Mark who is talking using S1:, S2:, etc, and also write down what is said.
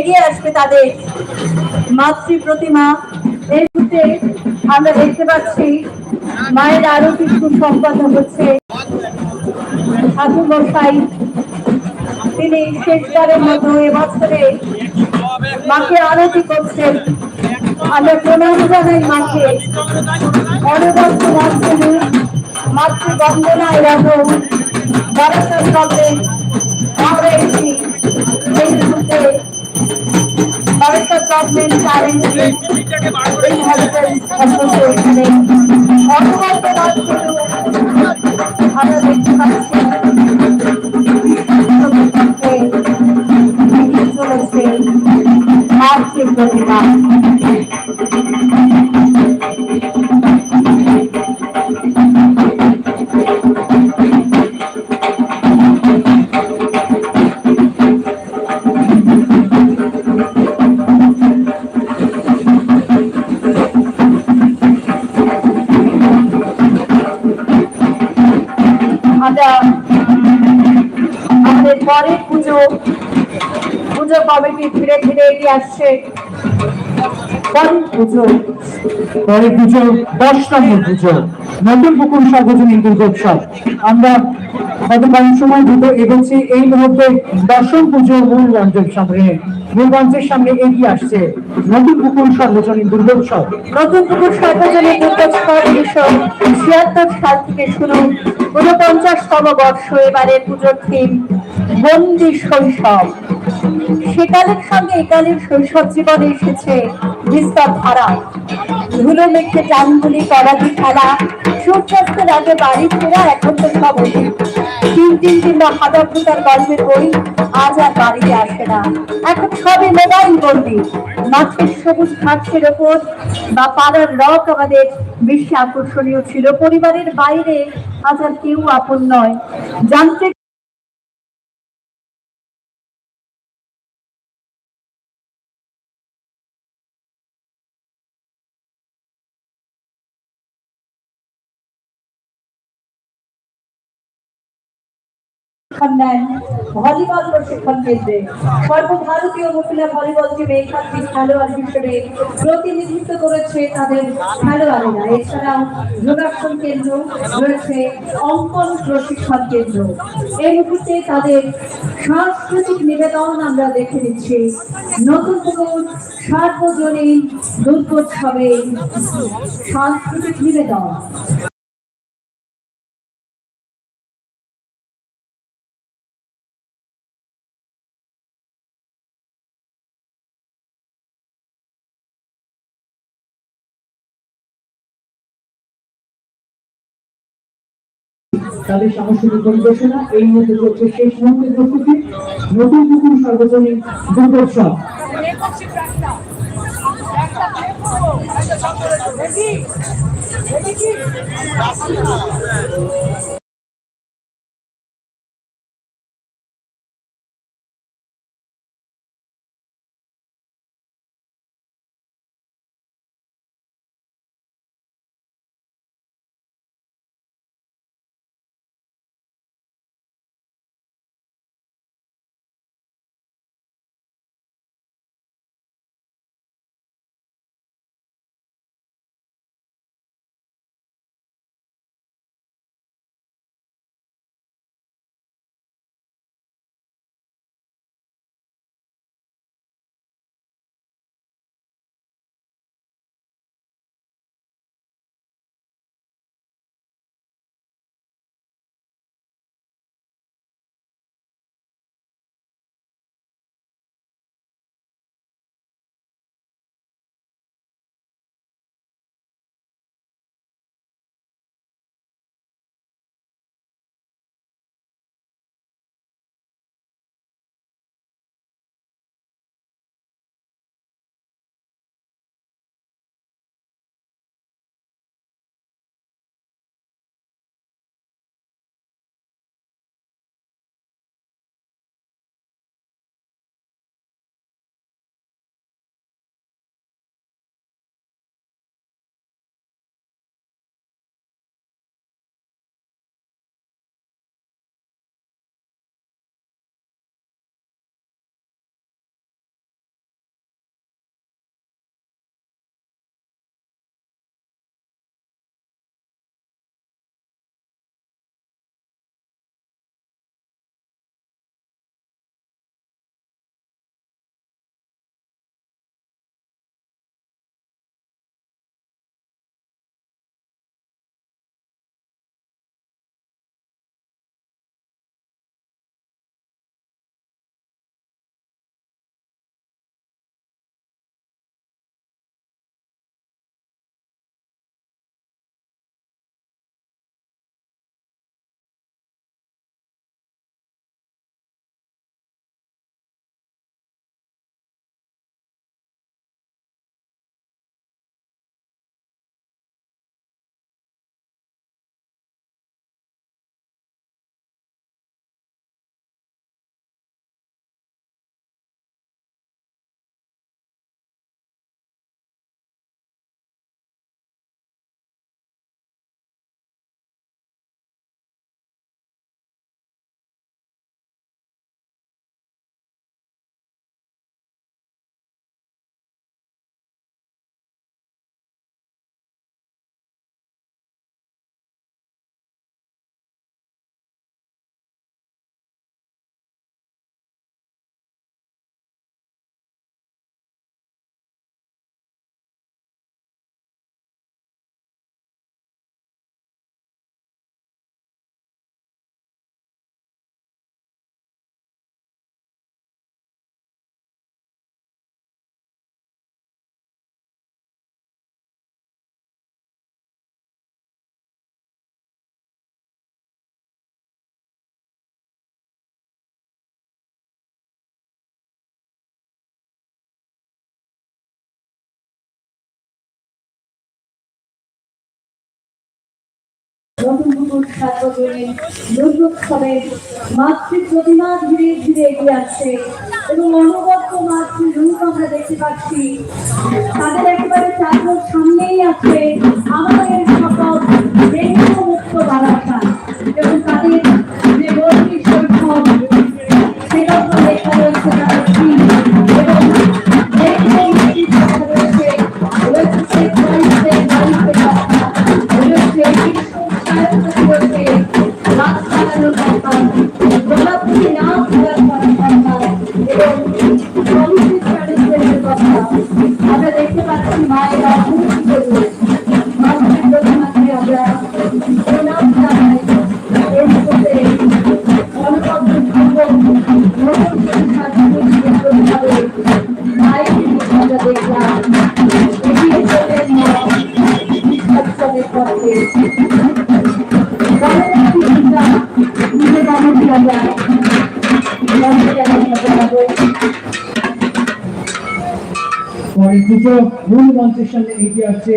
S1: এগিয়ে আসবে তাদের মাতৃ প্রতিমা। এই মুহূর্তে আমরা দেখতে পাচ্ছি, মায়ের আরও কিছু সম্পন্ন হচ্ছে। তিনি শেষবারের মতো এবছরে মাকে আরতি করছেন। আমরা প্রণাম জানাই মাকে। অনবদ্য মাতৃ মাতৃ বন্দনায় রাখুন। বারাসাত কবলে আমরা এসেছি। বারাসাত গভর্নমেন্ট চ্যালেঞ্জ এই হাসপাতাল এখানে অনবদ্য মাতৃ আমরা দেখতে পাচ্ছি চলেছে মাতৃ প্রতিমা আমরা কমিটি ধীরে ধীরে এগিয়ে আসছে? পুজো।
S2: পরে পুজো দশ নম্বর পুজো। নতুন পুকুর সার্বজনীন দুর্গোৎসব। আমরা গত কয়েক সময় দ্রুত এগোচ্ছি এই মুহূর্তে দশম পুজো মূল মঞ্চের সামনে। মূল মঞ্চের সামনে এগিয়ে আসছে নতুন পুকুর সার্বজনীন দুর্গোৎসব।
S1: নতুন পুকুর সার্বজনীন দুর্গোৎসব উনিশশো ছিয়াত্তর সাল থেকে শুরু ঊনপঞ্চাশতম বর্ষ এবারের পুজোর থিম বন্দি শৈশব। সেকালের সঙ্গে একালের শৈশব জীবনে এসেছে বিস্তর ধারা। ধুলো মেখে টানগুলি করাতি খেলা সূর্যাস্তের আগে বাড়ি ফেরা এখন তো সব। তিন তিন কিংবা হাজার ফুটার গল্পের বই আজ আর বাড়িতে আসে না। এখন সবই মোবাইল বন্দি। মাঠের সবুজ ঘাসের ওপর বা পাড়ার রক আমাদের বেশি আকর্ষণীয় ছিল। পরিবারের বাইরে আজ আর কেউ আপন নয়। যান্ত্রিক প্রশিক্ষণ নেন। ভলিবল প্রশিক্ষণ কেন্দ্রে। সর্বভারতীয় মহিলা ভলিবল টিমে একাধিক খেলোয়াড় হিসেবে প্রতিনিধিত্ব করেছে তাদের খেলোয়াড়েরা। এছাড়াও যোগাসন কেন্দ্র রয়েছে, অঙ্কন প্রশিক্ষণ কেন্দ্র। এই মুহূর্তে তাদের সাংস্কৃতিক নিবেদন আমরা দেখে নিচ্ছি। নতুন পুকুর সার্বজনীন দুর্গোৎসবে সাংস্কৃতিক নিবেদন।
S2: তাদের সাংস্কৃতিক পরিবেশনা এই মধ্যে চলছে শেষ মুহূর্তের প্রস্তুতি নতুন পুকুর, সার্বজনীন দুর্গোৎসব
S1: Ready? Ready? নতুন সার্বজনীন নৈবোৎসবের মাতৃ প্রতিমা ধীরে ধীরে এগিয়ে আসছে এবং অনবদ্য মাতৃ রূপ আমরা দেখতে পাচ্ছি। তাদের একেবারে চারজন সামনেই আছে আমাদের
S2: পরে দুটো মূল মঞ্চের সামনে এগিয়ে আসছে